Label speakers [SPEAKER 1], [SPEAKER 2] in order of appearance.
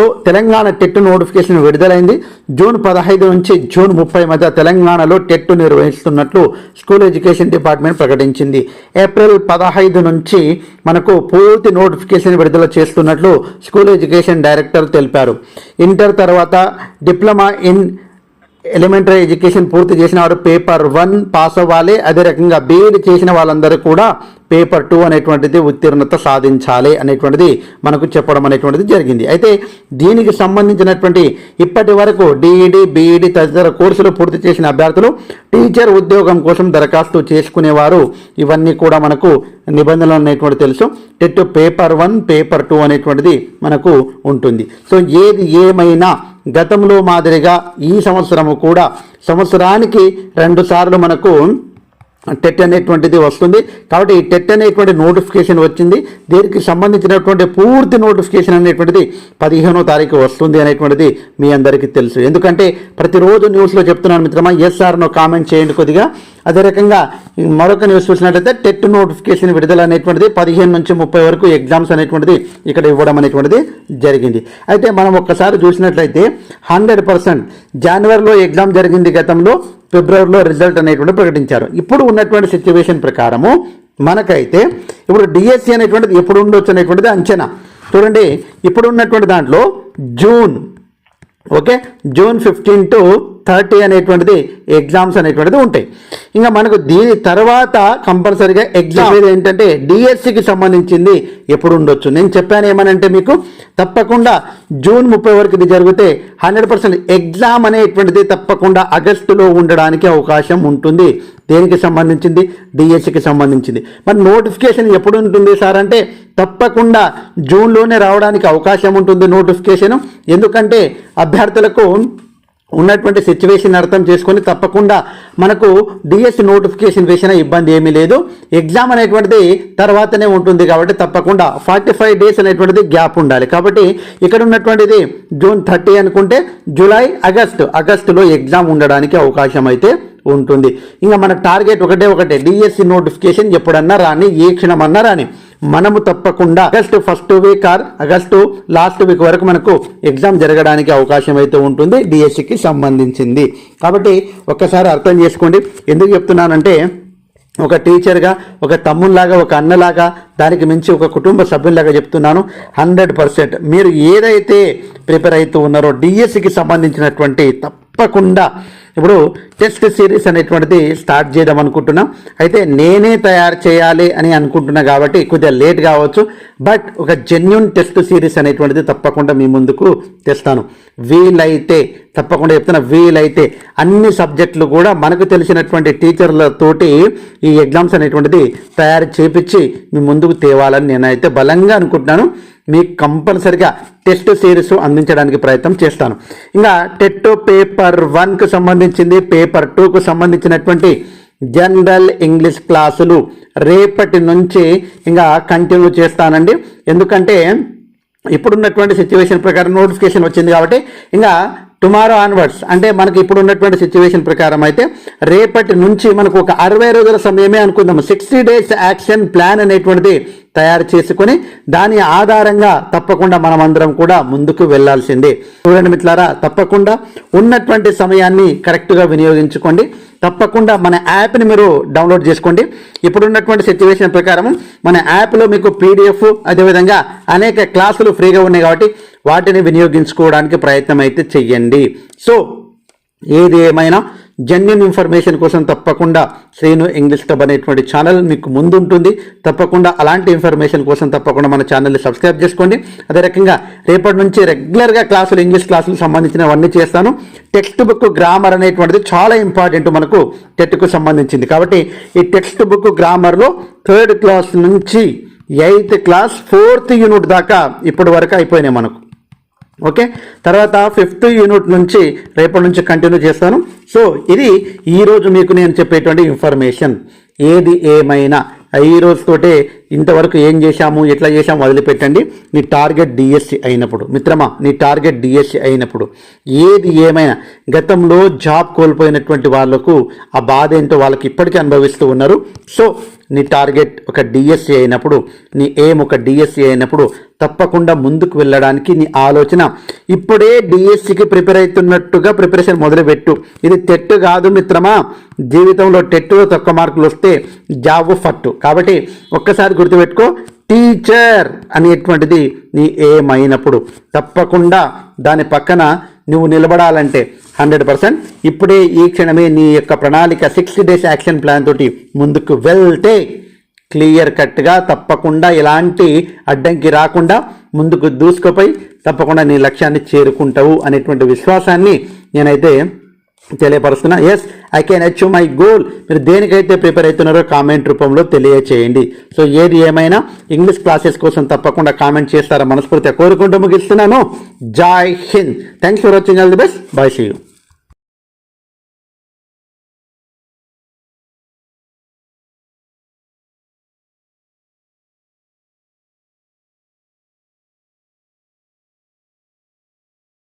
[SPEAKER 1] So Telangana TET notification విడుదలైంది. June పదహైదు నుంచి జూన్ ముప్పై మధ్య తెలంగాణలో టెట్ నిర్వహిస్తున్నట్లు స్కూల్ ఎడ్యుకేషన్ డిపార్ట్మెంట్ ప్రకటించింది. ఏప్రిల్ పదహైదు నుంచి మనకు పూర్తి నోటిఫికేషన్ విడుదల చేస్తున్నట్లు స్కూల్ ఎడ్యుకేషన్ డైరెక్టర్ తెలిపారు. ఇంటర్ తర్వాత డిప్లొమా ఇన్ ఎలిమెంటరీ ఎడ్యుకేషన్ పూర్తి చేసిన వారు పేపర్ వన్ పాస్ అవ్వాలి. అదే రకంగా బీఎడ్ చేసిన వాళ్ళందరూ కూడా పేపర్ టూ అనేటువంటిది ఉత్తీర్ణత సాధించాలి అనేటువంటిది మనకు చెప్పడం అనేటువంటిది జరిగింది. అయితే దీనికి సంబంధించినటువంటి ఇప్పటి వరకు డిఈడి బీఈడి తదితర కోర్సులు పూర్తి చేసిన అభ్యర్థులు టీచర్ ఉద్యోగం కోసం దరఖాస్తు చేసుకునేవారు. ఇవన్నీ కూడా మనకు నిబంధనలు అనేటువంటి తెలుసు. TET paper one paper two అనేటువంటిది మనకు ఉంటుంది. సో ఏది ఏమైనా గతంలో మాదిరిగా ఈ సంవత్సరము కూడా సంవత్సరానికి రెండు సార్లు మనకు టెట్ అనేటువంటిది వస్తుంది. కాబట్టి ఈ టెట్ అనేటువంటి నోటిఫికేషన్ వచ్చింది. దీనికి సంబంధించినటువంటి పూర్తి నోటిఫికేషన్ అనేటువంటిది పదిహేనో తారీఖు వస్తుంది అనేటువంటిది మీ అందరికీ తెలుసు. ఎందుకంటే ప్రతిరోజు న్యూస్లో చెప్తున్నాను మిత్రమా ఎస్ఆర్ను కామెంట్ చేయండి కొద్దిగా. అదే రకంగా మరొక న్యూస్ చూసినట్లయితే టెట్ నోటిఫికేషన్ విడుదల అనేటువంటిది పదిహేను నుంచి ముప్పై వరకు ఎగ్జామ్స్ అనేటువంటిది ఇక్కడ ఇవ్వడం అనేటువంటిది జరిగింది. అయితే మనం ఒక్కసారి చూసినట్లయితే హండ్రెడ్ పర్సెంట్ జనవరిలో ఎగ్జామ్ జరిగింది గతంలో. ఫిబ్రవరిలో రిజల్ట్ అనేటువంటి ప్రకటించారు. ఇప్పుడు ఉన్నటువంటి సిచ్యువేషన్ ప్రకారము మనకైతే ఇప్పుడు డిఎస్సి అనేటువంటిది ఎప్పుడు ఉండొచ్చు అనేటువంటిది అంచనా. చూడండి ఇప్పుడు ఉన్నటువంటి దాంట్లో June okay June fifteen to thirty అనేటువంటిది ఎగ్జామ్స్ అనేటువంటిది ఉంటాయి. ఇంకా మనకు దీని తర్వాత కంపల్సరీగా ఎగ్జామ్ ఏది ఏంటంటే డిఎస్సికి సంబంధించింది ఎప్పుడు ఉండొచ్చు. నేను చెప్పాను ఏమనంటే మీకు తప్పకుండా జూన్ ముప్పై వరకు ఇది జరిగితే హండ్రెడ్ పర్సెంట్ ఎగ్జామ్ అనేటువంటిది తప్పకుండా ఆగస్టులో ఉండడానికి అవకాశం ఉంటుంది. దేనికి సంబంధించింది? డిఎస్సికి సంబంధించింది. మరి నోటిఫికేషన్ ఎప్పుడు ఉంటుంది సార్ అంటే తప్పకుండా జూన్లోనే రావడానికి అవకాశం ఉంటుంది నోటిఫికేషన్. ఎందుకంటే అభ్యర్థులకు ఉన్నటువంటి సిచ్యువేషన్ అర్థం చేసుకొని తప్పకుండా మనకు డిఎస్సి నోటిఫికేషన్ వేసిన ఇబ్బంది ఏమీ లేదు. ఎగ్జామ్ అనేటువంటిది తర్వాతనే ఉంటుంది కాబట్టి తప్పకుండా ఫార్టీ ఫైవ్ డేస్ అనేటువంటిది గ్యాప్ ఉండాలి. కాబట్టి ఇక్కడ ఉన్నటువంటిది జూన్ థర్టీ అనుకుంటే జూలై ఆగస్టు ఆగస్టులో ఎగ్జామ్ ఉండడానికి అవకాశం అయితే ఉంటుంది. ఇంకా మన టార్గెట్ ఒకటే ఒకటే డిఎస్సి నోటిఫికేషన్ ఎప్పుడన్నా రాని ఏ క్షణమన్నా రాని. మనము తప్పకుండా August first week or August last week వరకు మనకు ఎగ్జామ్ జరగడానికి అవకాశం అయితే ఉంటుంది డిఎస్సికి సంబంధించింది. కాబట్టి ఒక్కసారి అర్థం చేసుకోండి. ఎందుకు చెప్తున్నానంటే ఒక టీచర్గా ఒక తమ్ముల్లాగా ఒక అన్నలాగా దానికి మించి ఒక కుటుంబ సభ్యులాగా చెప్తున్నాను. హండ్రెడ్ పర్సెంట్ మీరు ఏదైతే ప్రిపేర్ అవుతూ ఉన్నారో డిఎస్సికి సంబంధించినటువంటి తప్పకుండా ఇప్పుడు టెస్ట్ సిరీస్ అనేటువంటిది స్టార్ట్ చేద్దాం అనుకుంటున్నాం. అయితే నేనే తయారు చేయాలి అని అనుకుంటున్నా కాబట్టి కొద్దిగా లేట్ కావచ్చు. బట్ ఒక జెన్యున్ టెస్ట్ సిరీస్ అనేటువంటిది తప్పకుండా మీ ముందుకు తెస్తాను. వీలైతే తప్పకుండా చెప్తున్నా వీలైతే అన్ని సబ్జెక్టులు కూడా మనకు తెలిసినటువంటి టీచర్లతోటి ఈ ఎగ్జామ్స్ అనేటువంటిది తయారు చేపించి మీ ముందుకు తేవాలని నేనైతే బలంగా అనుకుంటున్నాను. మీకు కంపల్సరిగా టెస్ట్ సిరీస్ అందించడానికి ప్రయత్నం చేస్తాను. ఇంకా టెట్ పేపర్ వన్కు సంబంధించింది పేపర్ టూకు సంబంధించినటువంటి జనరల్ ఇంగ్లీష్ క్లాసులు రేపటి నుంచి ఇంకా కంటిన్యూ చేస్తానండి. ఎందుకంటే ఇప్పుడున్నటువంటి సిచ్యువేషన్ ప్రకారం నోటిఫికేషన్ వచ్చింది కాబట్టి ఇంకా టుమారో ఆన్వర్డ్స్. అంటే మనకి ఇప్పుడు ఉన్నటువంటి సిచ్యువేషన్ ప్రకారం అయితే రేపటి నుంచి మనకు ఒక అరవై రోజుల సమయమే అనుకుందాం. సిక్స్టీ డేస్ యాక్షన్ ప్లాన్ అనేటువంటిది తయారు చేసుకొని దాని ఆధారంగా తప్పకుండా మనమందరం కూడా ముందుకు వెళ్ళాల్సిందే. చూడండి మిత్రులారా తప్పకుండా ఉన్నటువంటి సమయాన్ని కరెక్ట్గా వినియోగించుకోండి. తప్పకుండా మన యాప్ని మీరు డౌన్లోడ్ చేసుకోండి. ఇప్పుడున్నటువంటి సిచ్యువేషన్ ప్రకారం మన యాప్లో మీకు పీడిఎఫ్ అదేవిధంగా అనేక క్లాసులు ఫ్రీగా ఉన్నాయి కాబట్టి వాటిని వినియోగించుకోవడానికి ప్రయత్నం అయితే చెయ్యండి. సో ఏది ఏమైనా జెన్యున్ ఇన్ఫర్మేషన్ కోసం తప్పకుండా శ్రీను ఇంగ్లీష్ టబ్ అనేటువంటి ఛానల్ మీకు ముందుంటుంది. తప్పకుండా అలాంటి ఇన్ఫర్మేషన్ కోసం తప్పకుండా మన ఛానల్ని సబ్స్క్రైబ్ చేసుకోండి. అదే రకంగా రేపటి నుంచి రెగ్యులర్గా క్లాసులు ఇంగ్లీష్ క్లాసులు సంబంధించినవన్నీ చేస్తాను. టెక్స్ట్ బుక్ గ్రామర్ అనేటువంటిది చాలా ఇంపార్టెంట్ మనకు టెట్కు సంబంధించింది. కాబట్టి ఈ టెక్స్ట్ బుక్ గ్రామర్లో థర్డ్ క్లాస్ నుంచి ఎయిత్ క్లాస్ ఫోర్త్ యూనిట్ దాకా ఇప్పటి వరకు అయిపోయినాయి మనకు. ఓకే? తర్వాత ఫిఫ్త్ యూనిట్ నుంచి రేపటి నుంచి కంటిన్యూ చేస్తాను. సో ఇది ఈరోజు మీకు నేను చెప్పేటువంటి ఇన్ఫర్మేషన్. ఏది ఏమైనా ఈ రోజుతోటే ఇంతవరకు ఏం చేశాము ఎట్లా చేశాము వదిలిపెట్టండి. నీ టార్గెట్ డిఎస్సి అయినప్పుడు మిత్రమా నీ టార్గెట్ డిఎస్సి అయినప్పుడు ఏది ఏమైనా గతంలో జాబ్ కోల్పోయినటువంటి వాళ్ళకు ఆ బాధ ఏంటో వాళ్ళకి ఇప్పటికీ అనుభవిస్తూ ఉన్నారు. సో నీ టార్గెట్ ఒక డిఎస్సి అయినప్పుడు నీ ఏం ఒక డిఎస్సి అయినప్పుడు తప్పకుండా ముందుకు వెళ్ళడానికి నీ ఆలోచన ఇప్పుడే డిఎస్సికి ప్రిపేర్ అవుతున్నట్టుగా ప్రిపరేషన్ మొదలుపెట్టు. ఇది టెట్ కాదు మిత్రమా జీవితంలో టెట్టులో తక్కువ మార్కులు వస్తే జాబ్ ఫట్టు. కాబట్టి ఒక్కసారి గుర్తుపెట్టుకో టీచర్ అనేటువంటిది నీ ఏమైనప్పుడు తప్పకుండా దాని పక్కన నువ్వు నిలబడాలంటే హండ్రెడ్ పర్సెంట్. ఇప్పుడే ఈ క్షణమే నీ యొక్క ప్రణాళిక సిక్స్టీ డేస్ యాక్షన్ ప్లాన్ తోటి ముందుకు వెళ్తే క్లియర్ కట్గా తప్పకుండా ఎలాంటి అడ్డంకి రాకుండా ముందుకు దూసుకుపోయి తప్పకుండా నీ లక్ష్యాన్ని చేరుకుంటావు అనేటువంటి విశ్వాసాన్ని నేనైతే తెలియపరుస్తున్నా. Yes I can achieve my goal మీరు దేనికైతే ప్రిపేర్ అవుతున్నారో కామెంట్ రూపంలో తెలియచేయండి. సో ఏది ఏమైనా ఇంగ్లీష్ క్లాసెస్ కోసం తప్పకుండా కామెంట్ చేస్తారా మనస్ఫూర్తిగా కోరుకుంటూ ముగిస్తున్నాను. Jai Hind thanks for watching all the best bye see you